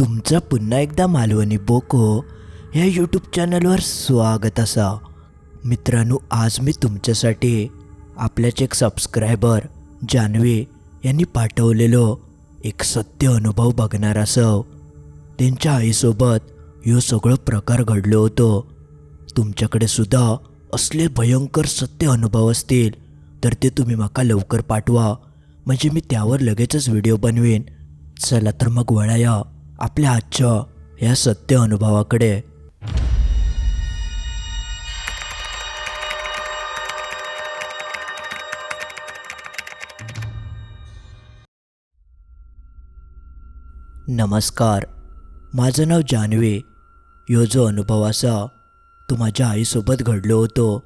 तुमचं पुन्हा एकदा मालवणी बोको ह्या यूट्यूब चॅनलवर स्वागत असा. मित्रांनो आज मी तुमच्यासाठी आपल्याच एक सबस्क्रायबर जानवी यांनी पाठवलेलो एक सत्य अनुभव बघणार असं त्यांच्या आईसोबत ह्यो सगळं प्रकार घडलो होतो. तुमच्याकडे सुद्धा असले भयंकर सत्य अनुभव असतील तर ते तुम्ही माका लवकर पाठवा. म्हणजे मी त्यावर लगेचच व्हिडिओ बनवेन. चला तर मग वळाया. आपल्या आजच्या या सत्य अनुभवाकडे. नमस्कार. माझं नाव जान्हवी ह्यो जो अनुभव असा तो माझ्या आईसोबत घडलो होतो.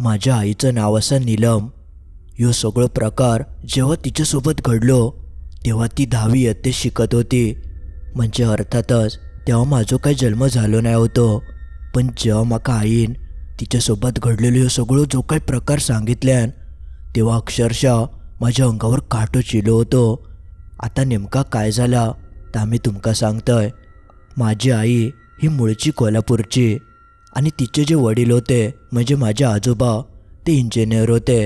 माझ्या आईचं नाव असं नीलम. ह्यो सगळो प्रकार जेव्हा तिच्यासोबत घडलो तेव्हा ती दहावी इयत्तेत शिकत होती. म्हणजे अर्थातच तेव्हा माझो काही जन्म झालो नाही होतो. पण जेव्हा माका आईन तिच्यासोबत घडलेलो ह्यो सगळं जो काही प्रकार सांगितल्यान तेव्हा अक्षरशः माझ्या अंगावर काटो चिलो होतो. आता नेमका काय झाला तर आम्ही तुमका सांगतोय. माझी आई ही मूळची कोल्हापूरची आणि तिचे जे वडील होते म्हणजे माझे आजोबा ते इंजिनियर होते.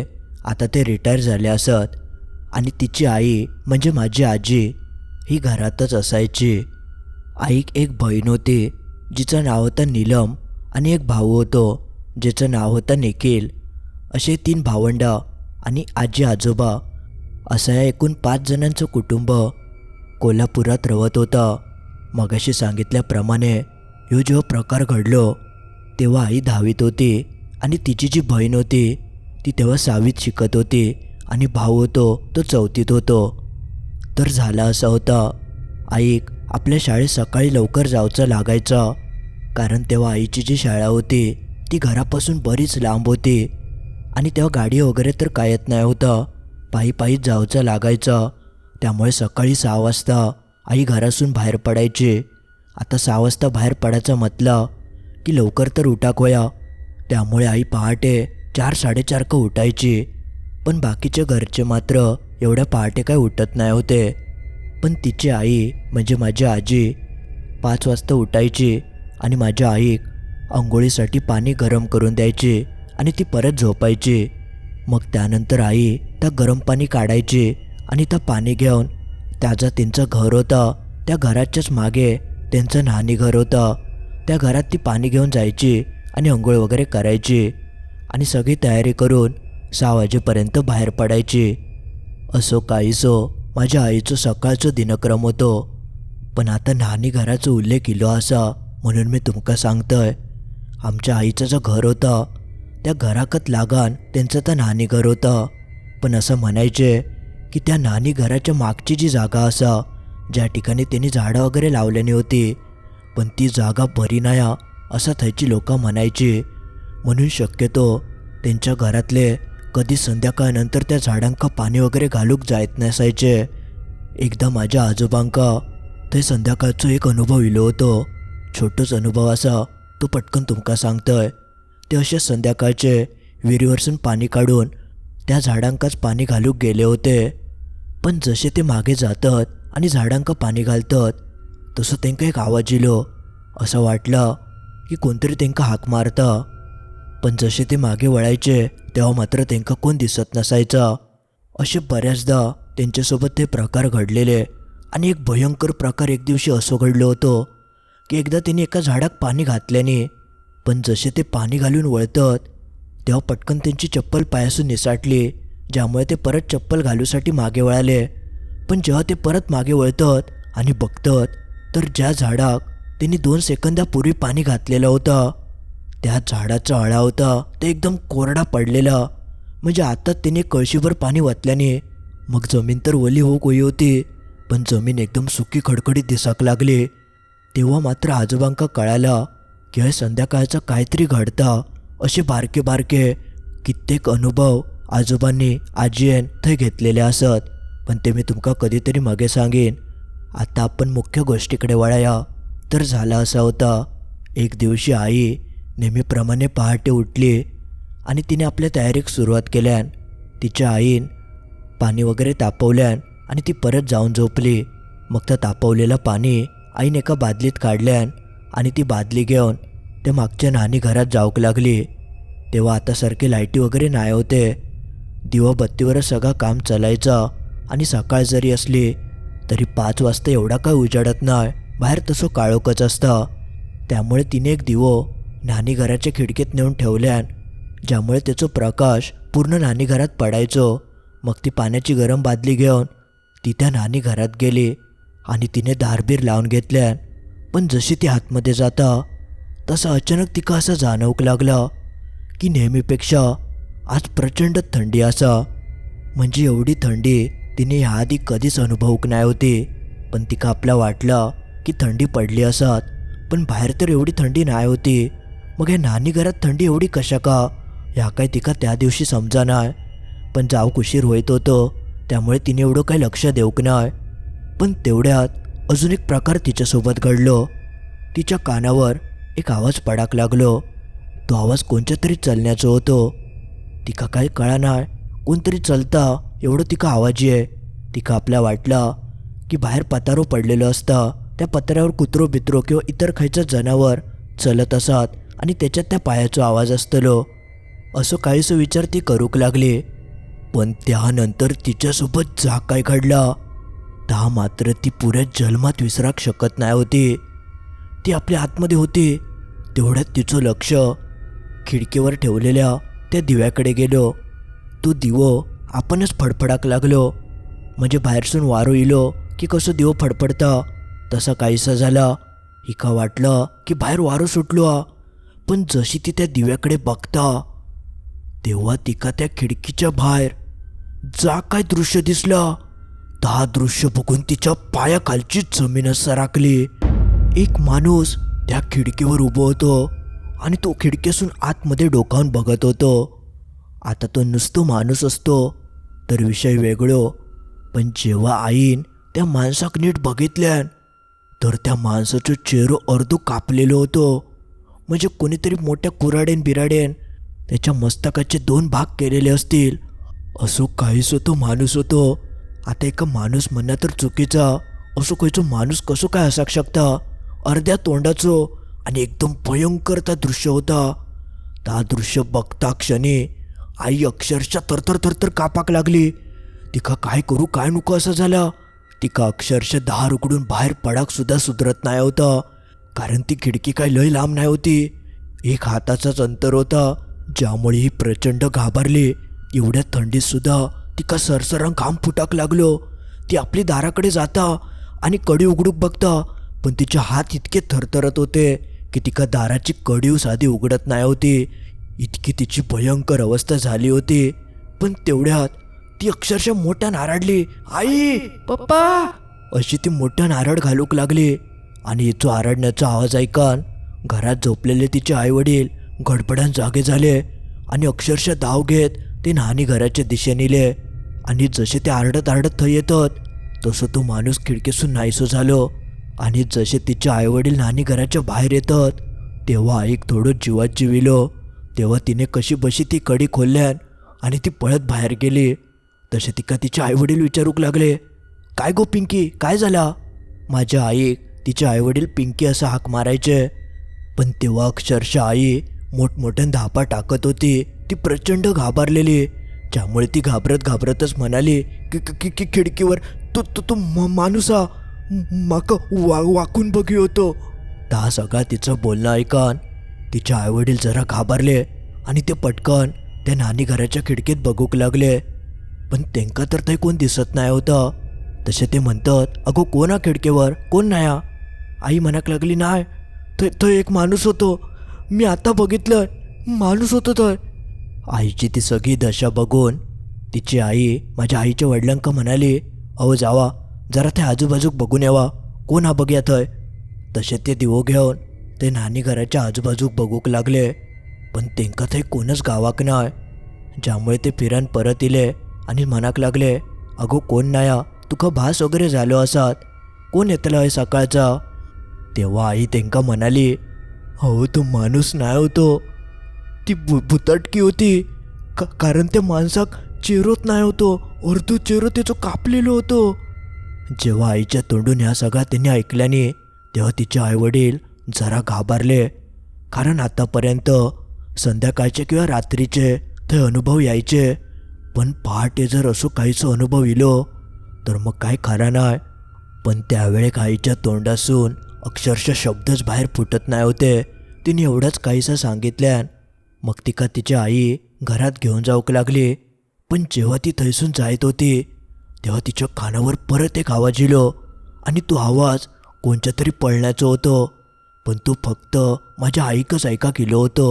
आता ते रिटायर झाले असत आणि तिची आई म्हणजे माझी आजी ही घरातच असायची. आईक एक बहीण होती जिचं नाव होतं नीलम आणि एक भाऊ होतो ज्याचं नाव होतं निखिल. असे तीन भावंडं आणि आजी आजोबा असं या एकूण पाच जणांचं कुटुंब कोल्हापुरात रवत होतं. मगाशी सांगितल्याप्रमाणे ह्यो जेव्हा प्रकार घडलो तेव्हा आई दहावीत होती आणि तिची जी बहीण होती ती तेव्हा सहावीत शिकत होती आणि भाऊ होतो तो चौथीत होतो. तर झाला असं होता. आईक आपल्या शाळेत सकाळी लवकर जायचं लागायचं. कारण तेव्हा आईची जी शाळा होती ती घरापासून बरीच लांब होती. आणि तेव्हा गाडी वगैरे तर काय येत नाही होतं. पायी पायी जायचं लागायचं. त्यामुळे सकाळी सहा वाजता आई घरासून बाहेर पडायची. आता सहा वाजता बाहेर पडायचं म्हटलं की लवकर तर उठाक त्यामुळे आई पहाटे चार साडेचार का उठायची. पण बाकीचे घरचे मात्र एवढ्या पहाटे काय उठत नाही होते. पण तिची आई म्हणजे माझी आजी पाच वाजता उठायची आणि माझ्या आईक आंघोळीसाठी पाणी गरम करून द्यायची आणि ती परत झोपायची. मग त्यानंतर आई त्या गरम पाणी काढायची आणि त्या पाणी घेऊन त्याचं त्यांचं घर होतं. त्या घराच्याच मागे त्यांचं नानी घर होतं. त्या घरात ती पाणी घेऊन जायची आणि आंघोळ वगैरे करायची आणि सगळी तयारी करून सहा वाजेपर्यंत बाहेर पडायची. असो काहीसो माझ्या आईचं सकाळचं दिनक्रम होतो. पण आता नानी घराचा उल्लेख केलो असा म्हणून मी तुमका सांगतोय. आमच्या आईचं जो घर होतं त्या घराकत लागान त्यांचं तर नानी घर होतं. पण असं म्हणायचे की त्या नानी घराच्या मागची जी जागा असा ज्या ठिकाणी त्यांनी झाडं वगैरे लावलेली होती पण ती जागा बरी नाया असं थंयची लोक म्हणायची. म्हणून शक्यतो त्यांच्या घरातले कधी संध्याकाळनंतर त्या झाडांका पाणी वगैरे घालूक जायत नसायचे. एकदा माझ्या आजोबांका ते संध्याकाळचो एक अनुभव इलो होतो. छोटोच अनुभव असा तो पटकन तुमका सांगतय. ते असे संध्याकाळचे विहिरीवरसून पाणी काढून त्या झाडांकाच पाणी घालूक गेले होते. पण जसे ते मागे जातात आणि झाडांका पाणी घालतात तसं त्यांका एक आवाज इलो. असं वाटलं की कोणतरी त्यांका हाक मारता. पण जसे ते मागे वळायचे तेव्हा मात्र त्यांका कोण दिसत नसायचा. असे बऱ्याचदा त्यांच्यासोबत ते प्रकार घडलेले. आणि एक भयंकर प्रकार एक दिवशी असं घडलं होतं की एकदा त्यांनी एका झाडाक पाणी घातल्याने पण जसे ते पाणी घालून वळतात तेव्हा पटकन त्यांची चप्पल पायासून निसाटली ज्यामुळे ते परत चप्पल घालूसाठी मागे वळाले. पण जेव्हा ते परत मागे वळतात आणि बघतात तर ज्या झाडाक त्यांनी दोन सेकंदापूर्वी पाणी घातलेलं होतं त्या झाडाचा आळा होता ते एकदम कोरडा पडलेला. म्हणजे आता त्याने कळशीभर पाणी वाचल्याने. मग जमीन तर ओली हो कोई होती पण जमीन एकदम सुकी खडखडीत दिसाक लागली. तेव्हा मात्र आजोबांका कळाला की हे संध्याकाळचं काहीतरी घडता. असे बारके बारके कित्येक अनुभव आजोबांनी आजीयन थंय घेतलेले असत. पण ते मी तुमका कधीतरी मागे सांगेन. आता आपण मुख्य गोष्टीकडे वळाया. तर झाला असा होता. एक दिवशी आई नेहमीप्रमाणे पहाटे उठली आणि तिने आपल्या तयारीक सुरुवात केल्यान तिच्या आईन पाणी वगैरे तापवल्यान आणि ती परत जाऊन झोपली. मग त्या तापवलेलं पाणी आईने एका बादलीत काढल्यान आणि ती बादली घेऊन ते मागच्या नानी घरात जाऊक लागली. तेव्हा आता सारखे लाईटी वगैरे नाही होते. दिवाबत्तीवरच सगळं काम चालायचं आणि सकाळ जरी असली तरी पाच वाजता एवढा काय उजाडत नाही. बाहेर तसं काळोखच असतं. त्यामुळे तिने एक दिवो न्हाणी घराच्या खिडकीत नेऊन ठेवल्यान ज्यामुळे त्याचं प्रकाश पूर्ण न्हाणी घरात पडायचो. मग ती पाण्याची गरम बादली घेऊन ती त्या न्हाणी घरात गेली आणि तिने दारबीर लावून घेतल्यान. पण जशी ती आतमध्ये जाता तसं अचानक तिका असं जाणवूक लागलं की नेहमीपेक्षा आज प्रचंड थंडी असा. म्हणजे एवढी थंडी तिने ह्याआधी कधीच अनुभवूक नाही होती पण तिका आपला वाटलं की थंडी पडली असत. पण बाहेर तर एवढी थंडी नाही होती. मग या नानी घरात थंडी एवढी कशा का? ह्या काय तिका त्या दिवशी समजा नाय पण जाऊक उशीर होत होतो त्यामुळे तिने एवढं काही लक्ष देऊक नाय. पण तेवढ्यात अजून एक प्रकार तिच्यासोबत घडलो. तिच्या कानावर एक आवाज पडाक लागलो. तो आवाज कोणत्या तरी चलण्याचा होतो. तिका काय कळा नाय कोणतरी चलता एवढं तिका आवाज आहे तिका आपल्या वाटला की बाहेर पतारो पडलेलं असता. त्या पत्र्यावर कुत्रो बित्रो किंवा इतर खायचं जनावर चलत असत. आणि त्याच्यात त्या पायाचा आवाज असतलो. असं काहीसं विचार ती करूक लागली. पण त्यानंतर तिच्यासोबत जा काय घडला. ता मात्र ती पुऱ्या जन्मात विसराक शकत नाही होती. ती आपल्या आतमध्ये होती. तेवढ्यात तिचं लक्ष खिडकीवर ठेवलेल्या त्या दिव्याकडे गेलो. तो दिवो आपणच फडफडाक लागलो. म्हणजे बाहेरसून वारो इलो की कसं दिवो फडफडता तसा काहीसा झाला. हिका वाटलं की बाहेर वारो सुटलो. आ पण जशी ती त्या दिव्याकडे बघता तेव्हा तिका त्या खिडकीच्या बाहेर जा काय दृश्य दिसलं. ता दृश्य बघून तिच्या पायाखालची जमीनच सराकली एक माणूस त्या खिडकीवर उभं होतो आणि तो खिडकीसून आतमध्ये डोकावून बघत होतो. आता तो नुसतो माणूस असतो तर विषय वेगळो. पण जेव्हा आईन त्या माणसाक नीट बघितल्यान तर त्या माणसाचं चेहरो अर्धो कापलेलो होतो. म्हणजे कोणीतरी मोठ्या कुराडेन बिराडेन त्याच्या मस्तकाचे दोन भाग केलेले असतील. असो काहीच होतो माणूस होतो. आता एका माणूस म्हणणं तर चुकीचा. असो खंयचो माणूस कसो काय असाक शकता? अर्ध्या तोंडाचो आणि एकदम भयंकर ता दृश्य होता. ता दृश्य बघता क्षणी आई अक्षरशः थरथर थरथर कापाक लागली. तिका काय करू काय नको असं झालं. तिका अक्षरशः दार रुकडून बाहेर पडाक सुद्धा सुधरत नाही होता. कारण ती खिडकी काय लय लांब नाही होती. एक हाताचाच अंतर होता. ज्यामुळे ही प्रचंड घाबरली. एवढ्या थंडीत सुद्धा तिका सरसरांग घाम फुटाक लागलो. ती आपली दाराकडे जाता आणि कडी उघडूक बघता पण तिचे हात इतके थरथरत होते की तिका दाराची कडीव साधी उघडत नाही होती. इतकी तिची भयंकर अवस्था झाली होती. पण तेवढ्यात ती अक्षरशः मोठ्या नाराडली आई पप्पा! अशी ती मोठ्या नारळ घालूक लागली. आणि इथं आरडण्याचा आवाज ऐकान घरात झोपलेले तिचे आईवडील गडबडान जागे झाले आणि अक्षरशः धाव घेत ते नानी घराच्या दिशेने नेले. आणि जसे ते आरडत आरडत थंय येतात तसं तो माणूस खिडकीसून नाहीसो झालो. आणि जसे तिचे आईवडील नानी घराच्या बाहेर येतात तेव्हा आईक थोडं जीवात जीविलो. तेव्हा तिने कशी बशी ती कडी खोलल्यान आणि ती पळत बाहेर गेली. तसे तिका तिचे आईवडील विचारूक लागले काय गो पिंकी काय झाला? माझ्या आईक तिचे आईवडील पिंकी असं हाक मारायचे. पण तेव्हा अक्षरशः आई मोठमोठ्यान धापा टाकत होती. ती प्रचंड घाबरलेली. त्यामुळे ती घाबरत घाबरतच म्हणाली की की- की की खिडकीवर तो तू तो म- माणूस हा माका वा वाकून बघी होतो. ता सगळा तिचं बोलणं ऐकन तिचे आईवडील जरा घाबरले आणि ते पटकन त्या नानी घराच्या खिडकीत बघूक लागले. पण त्यांका तर ते कोण दिसत नाही होतं. तसे ते म्हणतात अगो कोण हा खिडकीवर? कोण नाही आई म्हणाक लागली नाही थंय थंय एक माणूस होतो. मी आता बघितलं माणूस होतो थंय आईची ती सगळी दशा बघून तिची आई माझ्या आईच्या वडिलांका म्हणाली अहो जावा जरा ते आजूबाजूक बघून यावा. कोण हा बघया थंय तसे ते दिवो घेऊन ते नानी घराच्या आजूबाजूक बघूक लागले. पण तेंका थंय कोणच गावाक नाय. ज्यामुळे ते फिरान परत इले आणि मनाक लागले अगो कोण नाया? तुका भास वगैरे झालो असात कोण येतलो हय सकाळचा? तेव्हा आई तेंका म्हणाली हो तो माणूस नाही होतो ती. भु भुतटकी होती. का कारण त्या माणसाक चेरोत नाही होतो अर्धू चेरो त्याचं कापलेलो होतो जेव्हा आईच्या तोंडून ह्या सगळा तिने ऐकल्याने तेव्हा तिचे आईवडील जरा घाबरले. कारण आतापर्यंत संध्याकाळचे किंवा रात्रीचे ते अनुभव यायचे. पण पहाटे जर असो काहीच अनुभव इलो तर मग काय खरं नाही. पण त्यावेळेक आईच्या तोंडासून अक्षरशः शब्दच बाहेर फुटत नाही होते. तिने एवढंच काहीसं सांगितल्यान मग तिका तिची आई घरात घेऊन जाऊक लागली. पण जेव्हा ती थैसून जायत होती तेव्हा तिच्या कानावर परत एक आवाज इलो आणि तो आवाज कोणच्या तरी पळण्याचा होतो. पण तो फक्त माझ्या आईकच ऐका केलो होतो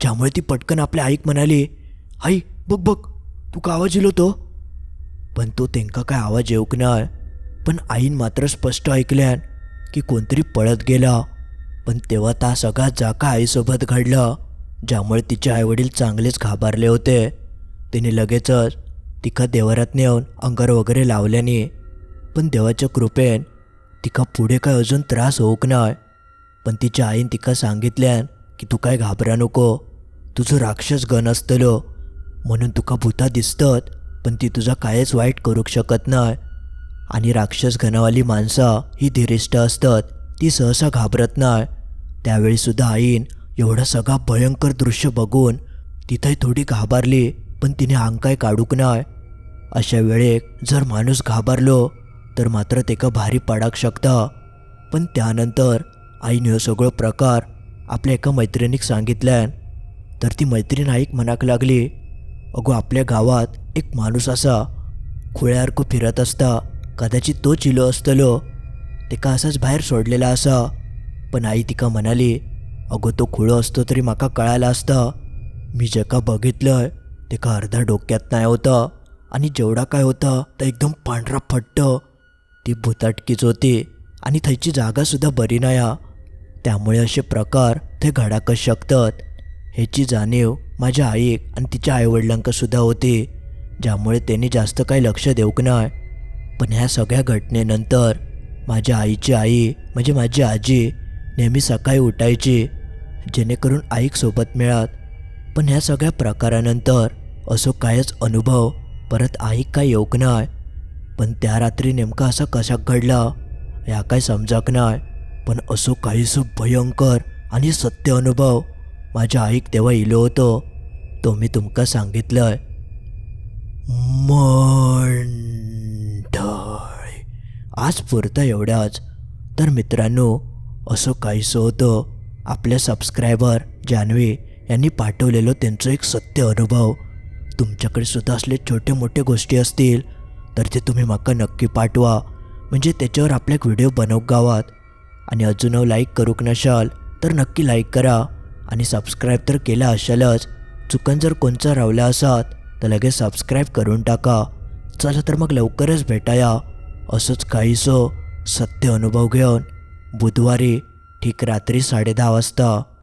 ज्यामुळे ती पटकन आपल्या आईक म्हणाली आई बघ बघ तू का आवाज इलो तो. पण तो तेंका काय आवाज येऊक नाही पण आईन मात्र स्पष्ट ऐकल्यान की कोणतरी पळत गेला. पण तेव्हा ता सगळा जाका आईसोबत घडला ज्यामुळे तिचे आईवडील चांगलेच घाबरले होते. तिने लगेचच तिका देवारात नेऊन अंगार वगैरे लावल्याने पण देवाच्या कृपेन तिका पुढे काय अजून त्रास होऊक नाय. पण तिच्या आईन तिका सांगितल्यान की तू काय घाबरा नको तुझं राक्षस गण असतलो म्हणून तुका भूता दिसतत पण ती तुझा कायच वाईट करूक शकत नाही आणि राक्षस घनवाली माणसं ही धीरिष्ट असतात. ती सहसा घाबरत नाही. त्यावेळी सुद्धा आईन एवढा सगळा भयंकर दृश्य बघून तिथंही थोडी घाबरली पण तिने अंग काय काढूक नाही. अशा वेळेक जर माणूस घाबरलो तर मात्र तेका भारी पडाक शकता. पण त्यानंतर आईने हो सगळं प्रकार आपल्या एका मैत्रिणीक सांगितल्यान तर ती मैत्रीण आईक म्हणाक लागली अगो आपल्या गावात एक माणूस असा खुळ्यासारखं फिरत असता. कदाचित तो चिलो असतलो. तिका असाच बाहेर सोडलेला असा. पण आई तिका म्हणाली अगो तो खुळो असतो तरी माका कळायला असता. मी जेका बघितलंय तेका अर्धा डोक्यात नाही होता. आणि जेवढा काय होता तर एकदम पांढरा फट्ट. ती भुताटकीच होती आणि थंयची जागासुद्धा बरी नाही हा. त्यामुळे असे प्रकार ते घडाकच शकतात. ह्याची जाणीव माझ्या आईक आणि तिच्या आईवडिलांका सुद्धा होती. ज्यामुळे त्यांनी जास्त काही लक्ष देऊक नाही पण ह्या सगळ्या घटनेनंतर माझ्या आईची आई म्हणजे माझी आजी नेहमी सकाळी उठायची जेणेकरून आईक सोबत मिळत. पण ह्या सगळ्या प्रकारानंतर असो कायच अनुभव परत आईक काय योग नाही पण त्या रात्री नेमका असा कसा घडला ह्या काय समजाक नाही पण असो काहीसो भयंकर आणि सत्य अनुभव माझ्या आईक तेव्हा इलो होतो तो मी तुमका सांगितलंय. मंडळी आज पुरतं एवढ्याच तर मित्रांनो असं काहीसं होतं. आपल्या सबस्क्रायबर जान्हवी यांनी पाठवलेलं त्यांचं एक सत्य अनुभव. तुमच्याकडे सुद्धा असले छोटे मोठे गोष्टी असतील तर ते तुम्ही माका नक्की पाठवा. म्हणजे त्याच्यावर आपल्या एक व्हिडिओ बनव गावात. आणि अजून लाईक करूक नशाल तर नक्की लाईक करा. आणि सबस्क्राईब तर केला असालच चुकन जर कोणचा रावला असात तर लगेच सबस्क्राईब करून टाका. चला तर मग लवकरच भेटाया. असंच काहीसं सत्य अनुभव घेऊन बुधवारी ठीक रात्री साडेदहा वाजता